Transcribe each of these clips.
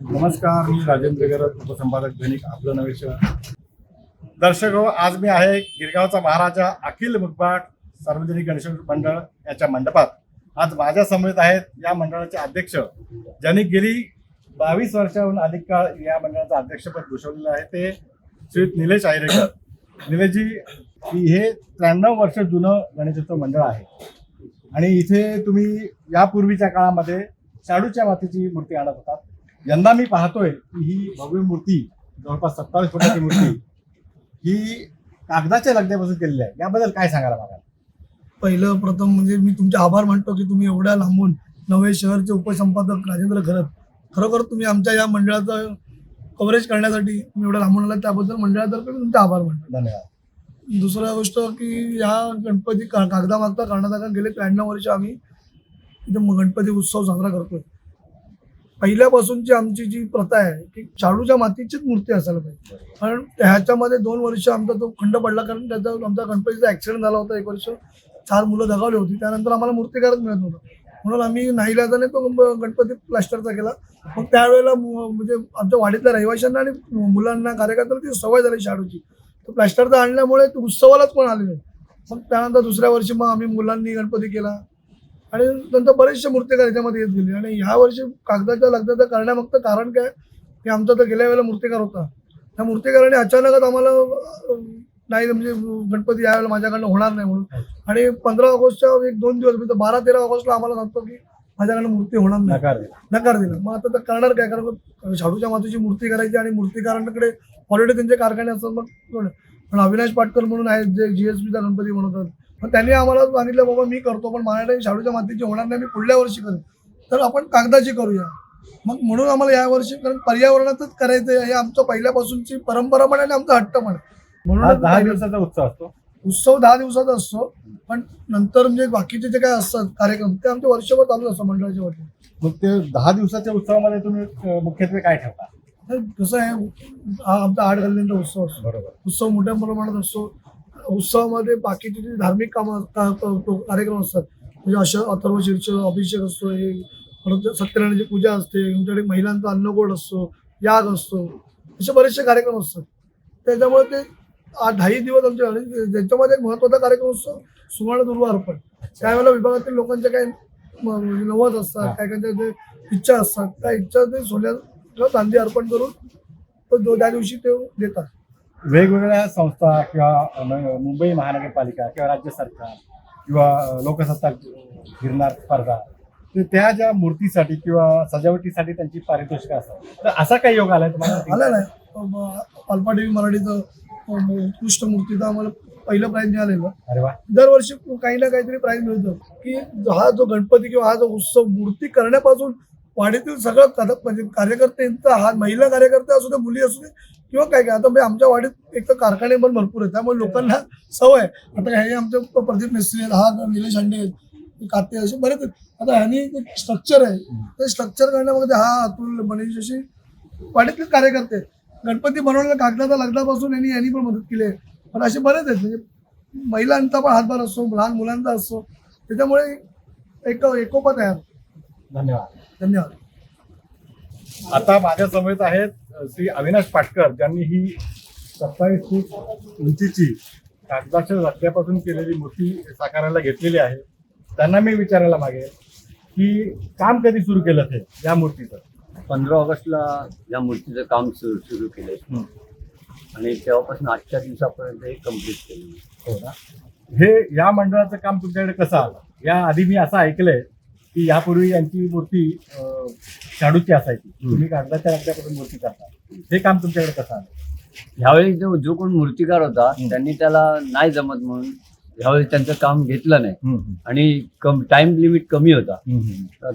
नमस्कार मी राजेंद्र गरज उपसंपादक दैनिक आपलं नवे शहर. दर्शक हो आज मी आहे गिरगावचा महाराजा अखिल मुखबाट सार्वजनिक गणेश मंडळ याच्या मंडपात. आज माझ्या समवेत आहेत या मंडळाचे अध्यक्ष ज्यांनी गेली बावीस वर्षाहून अधिक काळ या मंडळाचं अध्यक्षपद भूषवलेलं आहे ते श्री निलेश आयरेकर. निलेशजी हे त्र्याण्णव वर्ष जुनं गणेशोत्सव मंडळ आहे. आणि इथे तुम्ही यापूर्वीच्या काळामध्ये शाडूच्या मातीची मूर्ती आणत होतात. यंदा मी पाहतोय की ही भव्य मूर्ती जवळपास सत्तावीस फुटाची मूर्ती ही कागदाच्या लगद्यापासून केलेली आहे. याबद्दल काय सांगायला मला पहिलं प्रथम म्हणजे मी तुमचे आभार मानतो की तुम्ही एवढ्या लांबून नवे शहरचे उपसंपादक राजेंद्र खरत खरोखर तुम्ही आमच्या या मंडळाचं कव्हरेज करण्यासाठी तुम्ही एवढ्या लांबून आला त्याबद्दल मंडळातर्फे मी तुमचे आभार मानतो. धन्यवाद. दुसरा गोष्ट की या गणपती का कागदामागता आला गेले त्र्याण्णव वर्ष आम्ही इथे गणपती उत्सव साजरा करतोय. पहिल्यापासूनची आमची जी प्रथा आहे की शाडूच्या मातीचीच मूर्ती असायला पाहिजे. कारण ह्याच्यामध्ये दोन वर्ष आमचा तो खंड पडला कारण त्याचा आमचा गणपतीचा ऍक्सिडेंट झाला होता एक वर्ष. चार मुलं दगावली होती त्यानंतर आम्हाला मूर्तीकारच मिळत नव्हतं. म्हणून आम्ही नाईलाजाने तो गणपती प्लास्टरचा केला. मग त्यावेळेला म्हणजे आमच्या वाडीतल्या रहिवाशांना आणि मुलांना कार्यकर्त्यांना ती सवय झाली शाडूची. तो प्लास्टरचा आणल्यामुळे तो उत्सवालाच कोण आले नाही. मग त्यानंतर दुसऱ्या वर्षी मग आम्ही मुलांनी गणपती केला. आणि नंतर बरेचसे मूर्तिकार याच्यामध्ये येत गेले. आणि ह्या वर्षी कागदाच्या लगदाचं करण्यामागचं कारण काय? की आमचा तर गेल्या वेळेला मूर्तिकार होता. त्या मूर्तिकाराने अचानकच आम्हाला नाही म्हणजे गणपती यावेळेला माझ्याकडनं होणार नाही म्हणून. आणि पंधरा ऑगस्टच्या एक दोन दिवस म्हणजे बारा तेरा ऑगस्टला आम्हाला सांगतो की माझ्याकडनं मूर्ती होणार नाही. नकार दिला. मग आता तर करणार काय? कारण शाडूच्या मातीची मूर्ती करायची आणि मूर्तिकारांकडे ऑलरेडी त्यांचे कारखाने असतात मग? पण अविनाश पाटकर म्हणून आहेत जे जीएसबीचा गणपती बनवतात मग त्यांनी आम्हाला सांगितलं बाबा मी करतो पण माझ्याकडे शाडूच्या मातीची होणार नाही मी पुढल्या वर्षी करेन. तर आपण कागदाची करूया. मग म्हणून आम्हाला या वर्षी कारण पर्यावरणातच करायचं हे आमचं पहिल्यापासूनची परंपरा पण आणि आमचा हट्ट पण आहे. म्हणून दहा दिवसाचा उत्सव असतो. उत्सव दहा दिवसाचा असतो पण नंतर म्हणजे बाकीचे जे काय असतात कार्यक्रम ते आमचे वर्षभर चालू असतात मंडळाच्या वतीने. मग ते दहा दिवसाच्या उत्सवामध्ये तुम्ही मुख्यत्वे काय ठेवता? कसं आहे हा आमचा आठ गल्लींचा उत्सव असतो. बरोबर. उत्सव मोठ्या प्रमाणात असतो. उत्सवामध्ये बाकीचे जे धार्मिक कामं का- का- तो कार्यक्रम असतात म्हणजे अशा अथर्व शीर्ष अभिषेक असतो हे परत सत्यनारायणाची पूजा असते आमच्याकडे महिलांचा अन्नगोड असतो याग असतो असे बरेचसे कार्यक्रम असतात. त्याच्यामुळे ते दहाही दिवस आमच्या आणि ज्याच्यामध्ये एक महत्त्वाचा कार्यक्रम असतो सुवर्ण दुर्वा अर्पण त्यावेळेला विभागातील लोकांच्या काही म्हणजे नवस असतात काय काय जे इच्छा असतात त्या इच्छा ते सोन्याला चांदी अर्पण करून तो त्या दिवशी ते देतात. वेगवेगळ्या संस्था किंवा मुंबई महानगरपालिका किंवा राज्य सरकार किंवा लोकसत्ता गिरणार स्पर्धा त्या ज्या मूर्तीसाठी किंवा सजावटीसाठी त्यांची पारितोषिकं असतात. तर असा काही योग आलाय तुम्हाला? आलं नाही अल्पा टीव्ही मराठीचं उत्कृष्ट मूर्तीचं आम्हाला पहिलं प्राईज मिळालेलं. अरे वा. दरवर्षी काही ना काहीतरी प्राईज मिळतं की हा जो गणपती किंवा हा जो उत्सव मूर्ती करण्यापासून वाडीतील सगळं कथ- म्हणजे कार्यकर्त्यांचा हा महिला कार्यकर्ते असू दे मुली असू दे किंवा काय काय. आता म्हणजे आमच्या वाडीत एक तर कारखाने पण भरपूर आहेत. त्यामुळे लोकांना सवय आहे. आता हे आमचे प्रदीप मिस्त्री आहेत हा निलेश अंडे आहेत काते असे बरेच आहेत. आता ह्यांनी स्ट्रक्चर आहे. ते स्ट्रक्चर करण्यामध्ये हा अतुल मनीष अशी वाडीतील कार्यकर्ते गणपती बनवलेल्या कागदाचा लग्नापासून यांनी यांनी पण मदत केली आहे. पण असे बरेच आहेत. म्हणजे महिलांचा पण हातभार असतो लहान मुलांचा असतो. त्याच्यामुळे एक एकोपा तयार. धन्यवाद. धन्यवाद. आता माझ्या समवेत आहेत श्री अविनाश पाटकर ज्यांनी ही सत्तावीस फूट उंचीची कागदाच्या लगद्यापासून केलेली मूर्ती साकारायला घेतलेली आहे. त्यांना मी विचारायला मागेल की काम कधी सुरू केलं ते या मूर्तीचं? पंधरा ऑगस्टला या मूर्तीचं काम सुरू सुरू केलंय. हं. आणि तेव्हापासून आजच्या दिवसापर्यंत हे कंप्लीट केलं हो ना. हे या मंडळाचं काम तुमच्याकडे कसं आलं? या आधी मी असं ऐकलंय की यापूर्वी यांची मूर्ती शाडूची असायची. तुम्ही कागदाच्या लगद्यापासून मूर्ती करता. हे काम तुमच्याकडे कसं आलं? ह्यावेळी जो जो कोण मूर्तिकार होता. त्यांनी त्याला नाही जमत म्हणून ह्यावेळी त्यांचं काम घेतलं नाही. आणि कम टाइम लिमिट कमी होता.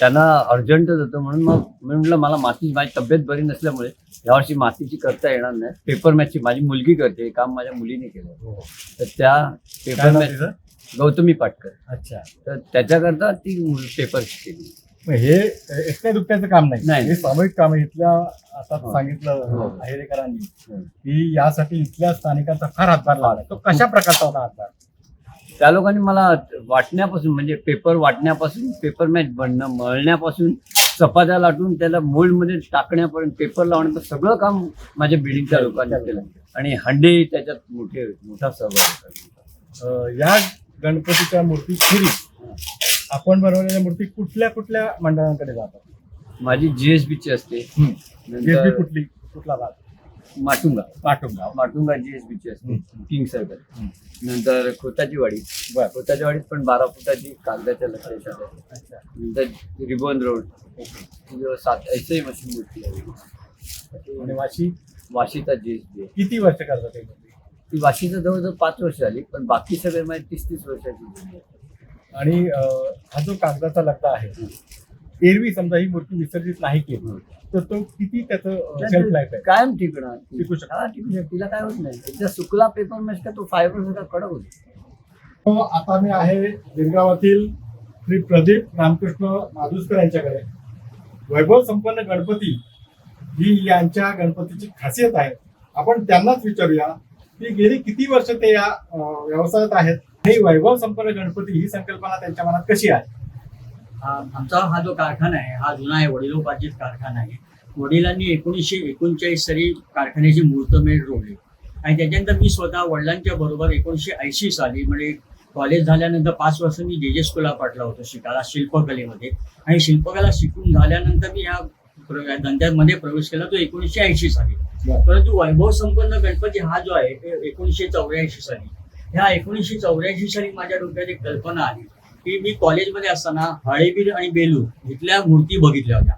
त्यांना अर्जंटच होतं म्हणून मग मी म्हटलं मला माती माझी तब्येत बरी नसल्यामुळे यावर्षी मातीची करता येणार नाही. पेपर मॅचची माझी मुलगी करते काम माझ्या मुलीने केलं. हो. तर त्या पेपर मॅच? गौतमी पाटकर अच्छा तर त्याच्याकरता ती पेपर केली मग हे एकट्या दुकट्याचं काम नाही नाही. हे सामूहिक काम आहे. इथल्या आता हो. सांगितलं हो. आहेरेकरांनी हं. की यासाठी इथल्या स्थानिकांचा फार हातभार लावला तो कशा प्रकारचा होता हातभार त्या लोकांनी मला वाटण्यापासून म्हणजे पेपर वाटण्यापासून पेपर मॅच बनणं मळण्यापासून चपात्या लाटून त्याला मोल्डमध्ये टाकण्यापर्यंत पेपर लावण्याचं सगळं काम माझ्या बिल्डिंगच्या लोकांनी केलं आणि हंडे त्याच्यात मोठे मोठा सहभाग होता. अ, या गणपतीच्या मूर्ती खेरीज आपण बनवलेल्या मूर्ती कुठल्या कुठल्या मंडळांकडे जातात? माझी जीएसबी असते. नंतर कुठली? कुठला भाग? माटुंगा. माटुंगा. जीएसबी ची असते. हम्म. किंग सर्कल नंतर खोताची वाडी बर. खोताच्या वाडीत पण बारा फुटाची कागदाच्या लक्षात आहे. अच्छा. नंतर रिबन रोड. तिथं सात ऐसे मशीन मूर्ती आहे. आणि वाशी? वाशीचा जीएसबी आहे. किती वर्ष करतात ते मूर्ती ती वाशीचं जवळजवळ पाच वर्ष झाली पण बाकी सगळे माझे तीस तीस वर्षाची. आणि हा जो कागदाचा लगदा आहे एरवी समजा ही मूर्ती विसर्जित नाही केली तर तो किती त्याचं सेल्फ लाईफ आहे? कायम टिकणार. टिकू शकतो. हा, टिकू शकतो. तिला काय होत नाही. एकदा सुकला पेपर मॅच का तो फायबर सगळा कडक होतो. तो आता मी आहे गिरगावातील श्री प्रदीप रामकृष्ण माधुसकर यांच्याकडे. वैभव संपन्न गणपती ही यांच्या गणपतीची खासियत आहे. आपण त्यांनाच विचारूया मी गेली किती वर्ष ते या व्यवसायात आहेत? हे वैभव संपन्न गणपती ही संकल्पना त्यांच्या मनात कशी आहे? आमचा हा जो कारखाना आहे हा जुना आहे वडिलोपार्जित कारखाना आहे. वडिलांनी एकोणीसशे एकोणचाळीस साली कारखान्याची मुहूर्तमेढ रोवली आणि त्याच्यानंतर मी स्वतः वडिलांच्या बरोबर एकोणीसशे ऐंशी साली म्हणजे कॉलेज झाल्यानंतर पाच वर्ष मी जे जे स्कूलला पाठला होतो शिकायला शिल्पकलेमध्ये. आणि शिल्पकला शिकून झाल्यानंतर मी ह्या प्र- या धंद्यामध्ये प्रवेश केला तो एकोणीसशे ऐंशी साली. परंतु वैभव संपन्न गणपती हा जो आहे ते एकोणीसशे चौऱ्याऐंशी साली. ह्या एकोणीसशे चौऱ्याऐंशी साली माझ्या डोक्यात एक कल्पना आली की मी कॉलेजमध्ये असताना हळेबीर आणि बेलूर इथल्या मूर्ती बघितल्या होत्या.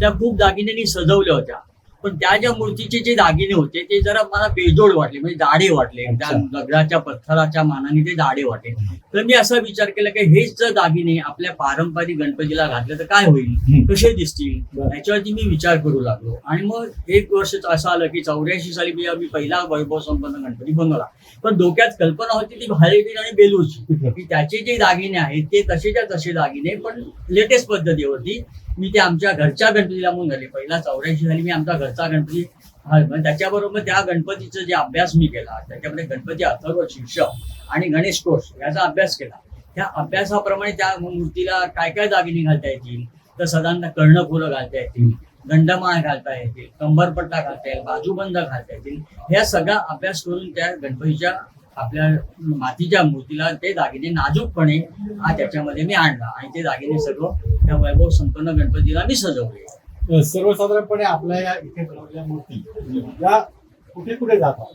त्या खूप दागिन्यांनी सजवल्या होत्या. पण त्या ज्या मूर्तीचे जे दागिने होते ते जरा मला बेजोड वाटले. म्हणजे दाढे वाटले. त्या. दगडाच्या पत्थराच्या मानाने ते दाढे वाटले. तर मी असा विचार केला की हेच जर दागिने आपल्या पारंपरिक गणपतीला घातले तर काय होईल. कसे दिसतील. याच्यावरती मी विचार करू लागलो. आणि मग एक वर्ष असं आलं की चौऱ्याऐंशी साली मी मी पहिला वैभव संपन्न गणपती बनवला. पण डोक्यात कल्पना होती ती हळेबीर आणि बेलूरची. की त्याचे जे दागिने आहेत ते तसेच्या तसे दागिने पण लेटेस्ट पद्धतीवरती मी ते आमच्या घरच्या गणपतीला म्हणून झाले. पहिला चौऱ्याऐंशी साली मी आमचा घरचा गणपती हा, म्हणजे त्याच्याबरोबर त्या गणपतीचा जे अभ्यास मी केला त्याच्यामध्ये गणपती अथर्व शीर्षक आणि गणेश कोश याचा अभ्यास केला. त्या अभ्यासाप्रमाणे त्या मूर्तीला काय काय दागिने घालता येतील? तर साधारणतः कर्णफुलं घालता येतील दंडमाळ घालता येतील कंबरपट्टा घालता येईल बाजूबंद घालता येतील. ह्या सगळा अभ्यास करून त्या गणपतीच्या आपल्या मातीच्या मूर्तीला ते दागिने नाजूकपणे हा त्याच्यामध्ये मी आणला आणि ते दागिने सर्व त्या वैभव संपन्न गणपतीला मी सजवले. सर्वसाधारणपणे आपल्या या इथे बनवलेल्या मूर्ती या कुठे कुठे जातात?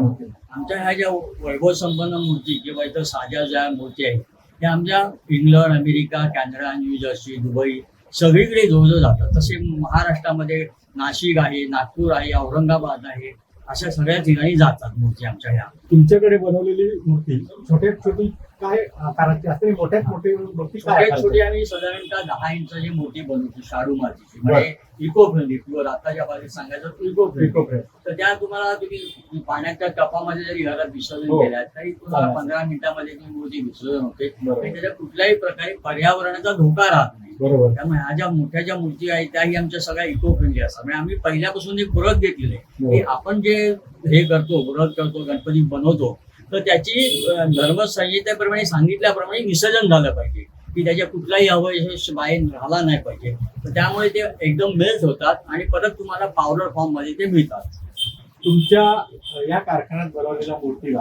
मूर्तीला? आमच्या ह्या ज्या वैभव संपन्न मूर्ती किंवा इतर साध्या ज्या मूर्ती आहेत त्या आमच्या England America Canada New Jersey Dubai सगळीकडे जवळजवळ जातात. तसे महाराष्ट्रामध्ये नाशिक आहे नागपूर आहे औरंगाबाद आहे अशा सगळ्या ठिकाणी जातात मूर्ती आमच्या ह्या तुमच्याकडे बनवलेली मूर्ती छोट्यात छोटी काय आकाराची असते मोठ्यात मोठी मूर्ती काय छोट्यात आकाराची? छोटी आम्ही साधारणतः दहा इंचाची मूर्ती बनवतो शाडू मातीची म्हणजे इको फ्रेंडली प्युअर आताच्या बाजूला सांगायचं इको friendly. तर त्या तुम्हाला तुम्ही पाण्याच्या कपामध्ये जरी घरात विसर्जन हो. केल्या तरी तुम्हाला. पंधरा मिनिटामध्ये ती मूर्ती विसर्जन होते त्याच्या कुठल्याही प्रकारे पर्यावरणाचा धोका राहत नाही बरोबर त्यामुळे ह्या ज्या मोठ्या ज्या मूर्ती आहेत त्याही आमच्या सगळ्या इको फ्रेंडली असतात म्हणजे आम्ही पहिल्यापासून एक व्रत घेतलेलं आहे हो. की आपण जे हे करतो व्रत करतो गणपती बनवतो तर त्याची धर्मसंहितेप्रमाणे सांगितल्याप्रमाणे विसर्जन झालं पाहिजे. की त्याच्या कुठलाही अवयश बाहेर राहिला नाही पाहिजे. तर त्यामुळे ते एकदम मेल्ट होतात आणि परत तुम्हाला पावडर फॉर्ममध्ये ते मिळतात. तुमच्या या कारखान्यात बनवलेल्या मूर्तीला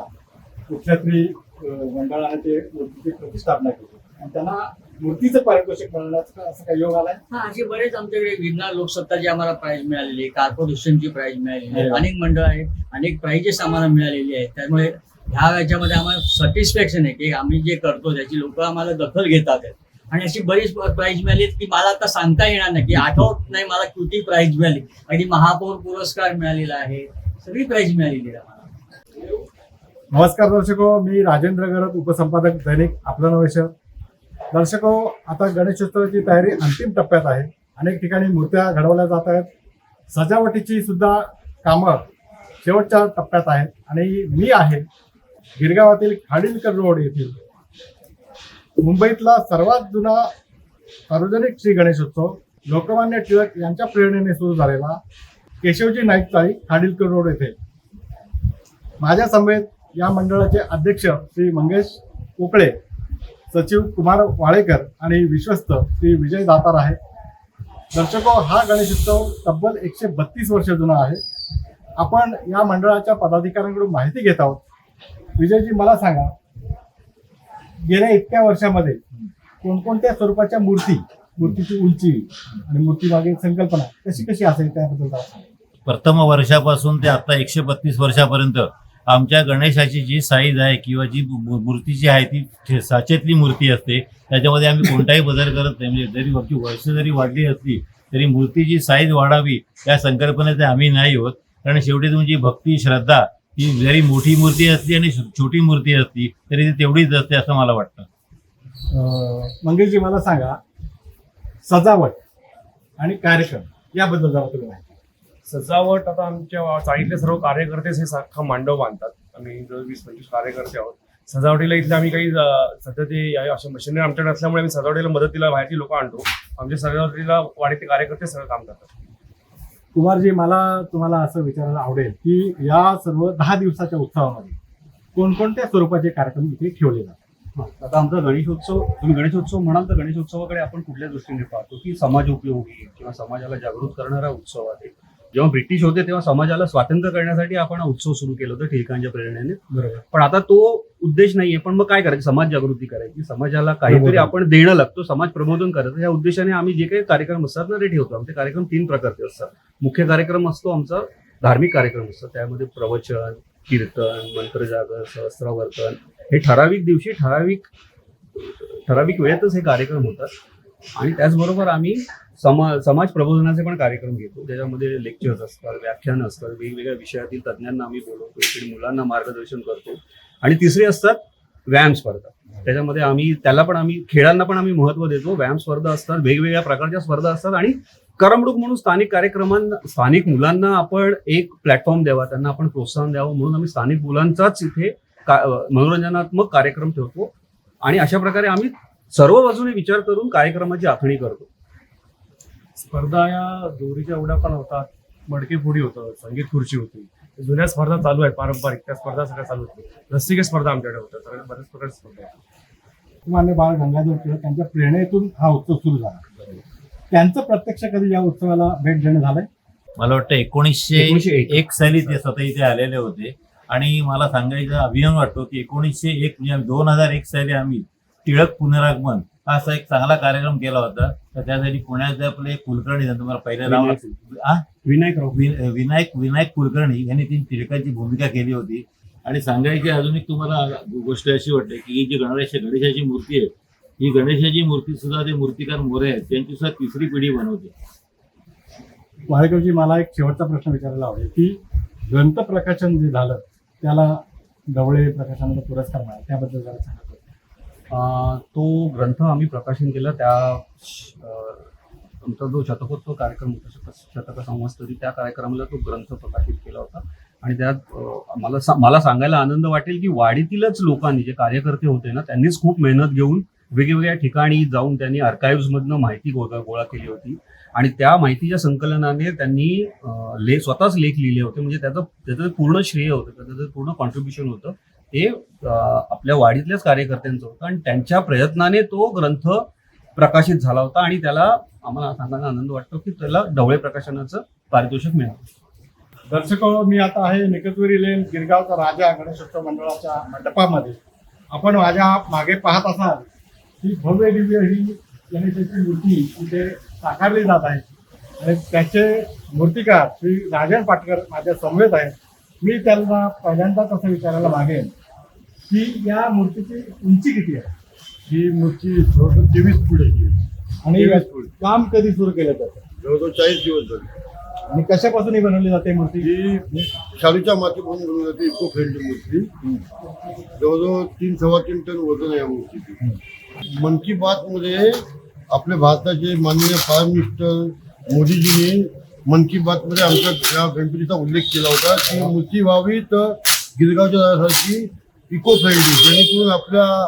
कुठल्या तरी मंडळाने ते मूर्तीची प्रतिष्ठापना केली. आणि त्यांना मूर्तीचं पारितोषिक मिळण्याचा असं काही योग आलाय? हा असे बरेच आमच्याकडे विज्ञान लोकसत्ताची आम्हाला प्राइज मिळालेली आहे. कॉर्पोरेशनची प्राइज मिळालेली आहे. वा. अनेक मंडळ आहेत. अनेक प्राइजेस आम्हाला मिळालेली आहेत. त्यामुळे ह्या याच्यामध्ये आम्हाला सॅटिस्फॅक्शन आहे की आम्ही जे करतो त्याची लोक आम्हाला दखल घेतात. आणि अशी बरीच प्राईज मिळाली की मला आता सांगता येणार नाही की आठवत नाही मला किती प्राईज मिळाली. अगदी महापौर पुरस्कार मिळालेला आहे सगळी प्राईज मिळालेली आहे आम्हाला. नमस्कार दर्शको मी राजेंद्र गरत उपसंपादक दैनिक आपलं नवेश दर्शको आता गणेशोत्सवाची तयारी अंतिम टप्प्यात आहे. अनेक ठिकाणी मूर्त्या घडवल्या जात आहेत. सजावटीची सुद्धा कामं शेवटच्या टप्प्यात आहेत. आणि मी आहे गिरगावातील खाडीलकर रोड येथील मुंबईतला सर्वात जुना सार्वजनिक श्री गणेशोत्सव लोकमान्य टिळक यांच्या प्रेरणेने सुरू झालेला केशवजी नाईक चाळी खाडीलकर रोड येथे. माझ्या समेत या मंडळाचे अध्यक्ष श्री मंगेश पोकळे सचिव कुमार वाळेकर आणि विश्वस्त श्री विजय दातार आहे दर्शको हा गणेश उत्सव तब्बल एकशे बत्तीस वर्ष जुना आहे. आपण या मंडळाच्या पदाधिकाऱ्यांकडून माहिती घेत आहोत. विजयजी मला सांगा गेल्या इतक्या वर्षामध्ये कोणकोणत्या स्वरूपाच्या मूर्ती मूर्तीची उंची आणि मूर्तीमागे संकल्पना कशी कशी असेल त्याबद्दल प्रथम वर्षापासून ते आता एकशे बत्तीस वर्षापर्यंत आमच्या गणेशाची जी साईज आहे किंवा जी मूर्ती जी आहे ती साचेतली मूर्ती असते. त्याच्यामध्ये आम्ही कोणताही बदल करत नाही. म्हणजे जरी वरची वर्ष जरी वाढली असली तरी मूर्तीची साईज वाढावी या संकल्पनेचे आम्ही नाही होत. कारण शेवटी तुमची भक्ती श्रद्धा ही जरी मोठी मूर्ती असली आणि छोटी मूर्ती असली तरी ती तेवढीच असते असं मला वाटतं. अं, मंगेशजी मला सांगा सजावट आणि कार्यक्रम याबद्दल जरा तुम्ही माहिती सजावट आता आमच्या चाळीतले सर्व कार्यकर्तेच हे साखा मांडव बांधतात. आम्ही जवळ वीस पंचवीस कार्यकर्ते आहोत. सजावटीला इथले आम्ही काही अं, सध्या ते या- अशा मशिनरी आमच्याकडे असल्यामुळे आम्ही सजावटीला मदतीला बाहेरची लोक आणतो. आमच्या सजावटीला वाडीतले कार्यकर्ते सगळं काम करतात. कुमारजी मला तुम्हाला असं विचारायला आवडेल की या सर्व दहा दिवसाच्या उत्सवामध्ये कोणकोणत्या स्वरूपाचे कार्यक्रम इथे ठेवले जातात? आता आमचा गणेशोत्सव तुम्ही गणेशोत्सव म्हणाल तर गणेशोत्सवाकडे आपण कुठल्या दृष्टीने पाहतो की समाज उपयोगी किंवा समाजाला जागृत करणारा उत्सव आहे? जेव्हा ब्रिटिश होते तेव्हा समाजाला स्वातंत्र्य करण्यासाठी आपण उत्सव सुरू केलं होतं टिळकांच्या प्रेरणेने. बरोबर. पण आता तो उद्देश नाहीये पण मग काय करायचं? समाज जागृती करायची. समाजाला काहीतरी. आपण देणं लागतो समाज प्रबोधन करायचं या उद्देशाने आम्ही जे काही कार्यक्रम असतात ना ते ठेवतो आमचे कार्यक्रम तीन प्रकारचे असतात. मुख्य कार्यक्रम असतो आमचा धार्मिक कार्यक्रम असतो त्यामध्ये प्रवचन कीर्तन मंत्रजागर सहस्त्रावर्तन हे ठराविक दिवशी ठराविक ठराविक वेळेतच हे कार्यक्रम होतात. आणि त्याचबरोबर आम्ही समा समाज प्रबोधनाचे पण कार्यक्रम घेतो. त्याच्यामध्ये लेक्चर्स असतात व्याख्यान असतात वेगवेगळ्या विषयातील तज्ज्ञांना आम्ही बोलवतो इकडे मुलांना मार्गदर्शन करतो. आणि तिसरी असतात व्यायाम स्पर्धा. त्याच्यामध्ये आम्ही त्याला पण आम्ही खेळांना पण आम्ही महत्त्व देतो. व्यायाम स्पर्धा असतात वेगवेगळ्या प्रकारच्या स्पर्धा असतात आणि करमणूक म्हणून स्थानिक कार्यक्रमांना स्थानिक मुलांना आपण एक प्लॅटफॉर्म द्यावा त्यांना आपण प्रोत्साहन द्यावं म्हणून आम्ही स्थानिक मुलांचाच इथे का- मनोरंजनात्मक कार्यक्रम ठेवतो. आणि अशा प्रकारे आम्ही सर्व बाजूने विचार करून कार्यक्रमाची आखणी करतो. स्पर्धा या दोरीच्या उड्या पण होतात. मडके फुडी होतं. संगीत खुर्ची होती. जुन्या स्पर्धा चालू आहेत. पारंपरिक त्या स्पर्धा सगळ्या चालू होती रस्तिके स्पर्धा आमच्याकडे होत्या. सगळ्या बऱ्याच प्रकारच्या स्पर्धा आहेत. मान्य बाळ गंगाधर टिळक त्यांच्या प्रेरणेतून हा उत्सव सुरू झाला. त्यांचं प्रत्यक्ष कधी या उत्सवाला भेट देणं झालंय? मला वाटतं एकोणीसशे एक. साली ते स्वतः इथे आलेले होते. आणि मला सांगायचा अभिमान वाटतो की एकोणीसशे एक म्हणजे दोन हजार एक साली आम्ही टिळक पुनरागमन हा असा एक चांगला कार्यक्रम केला होता. तर त्यासाठी पुण्याचे आपले कुलकर्णी त्यांचं मला पहिलं नाव आ? विनायक विनायक विनायक कुलकर्णी यांनी ती टिळकाची भूमिका केली होती. आणि सांगायची अजून एक तुम्हाला गोष्ट अशी वाटते की ही जी गणेश गणेशाची मूर्ती आहे ही गणेशाची मूर्ती सुद्धा ते मूर्तिकार मोरे आहेत. त्यांची सुद्धा तिसरी पिढी बनवते. वाळेकरजी मला एक शेवटचा प्रश्न विचारायला आवडेल की ग्रंथ प्रकाशन जे झालं त्याला ढवळे प्रकाशनाचा पुरस्कार मिळाला. त्याबद्दल जरा सांगा. तो ग्रंथ आम्ही प्रकाशन केला त्या आमचा जो शतकोत्सव कार्यक्रम होता शतक शतक संवत्सरी त्या कार्यक्रमाला तो ग्रंथ प्रकाशित केला होता. आणि त्यात मला सा- मला सांगायला आनंद वाटेल की वाडीतीलच लोकांनी जे कार्यकर्ते होते ना त्यांनीच खूप मेहनत घेऊन वेगवेगळ्या ठिकाणी जाऊन त्यांनी archives माहिती गोळा गोळा केली होती. आणि त्या माहितीच्या संकलनाने त्यांनी ले स्वतःच लेख लिहिले होते. म्हणजे त्याचं त्याचं पूर्ण श्रेय होतं त्याचं पूर्ण कॉन्ट्रीब्युशन होतं. ते आपल्या वाडीतल्याच कार्यकर्त्यांचं होतं आणि त्यांच्या प्रयत्नाने तो ग्रंथ प्रकाशित झाला होता आणि त्याला आम्हाला सांगायला आनंद वाटतो की त्याला ढवळे प्रकाशनाचं पारितोषिक मिळालं. दर्शक मी आता आहे निकटवरी लेन गिरगावचा राजा गणेशोत्सव मंडळाच्या मंडपामध्ये. आपण माझ्या मागे पाहत असाल ही भव्य दिव्य ही गणेशाची मूर्ती इथे साकारली जात आहे. आणि त्याचे मूर्तिकार श्री राजन पाटकर माझ्या समवेत आहेत. मी त्यांना पहिल्यांदाच असं विचारायला मागेन की या मूर्तीची उंची किती आहे? ही मूर्ती जवळजवळ तेवीस फूट आहे. आणि तेवीस फूट. काम कधी सुरू केलं त्याचं जवळजवळ चाळीस दिवस झाले. आणि कशापासून ही बनवली जाते मूर्ती? ही शालूच्या मातीपासून बनवली जाते इको फ्रेंडली मूर्ती. जवळजवळ तीन सव्वा तीन टन वजन आहे या मूर्तीची. मन की बात मध्ये आपल्या भारताचे माननीय प्राईम मिनिस्टर मोदीजींनी मन की बात मध्ये आमच्या या गणपतीचा उल्लेख केला होता की मूर्ती व्हावी तर गिरगावच्या जाण्यासाठी इको फ्रेंडली जेणेकरून आपल्या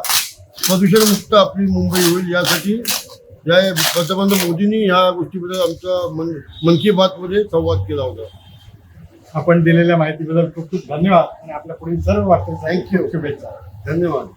प्रदूषणमुक्त आपली मुंबई होईल. यासाठी या पंतप्रधान मोदींनी ह्या गोष्टीबद्दल आमच्या मन मन की बात मध्ये संवाद केला होता. आपण दिलेल्या माहितीबद्दल खूप खूप धन्यवाद. आणि आपल्या पुढील सर्व Thank you. शुभेच्छा. धन्यवाद.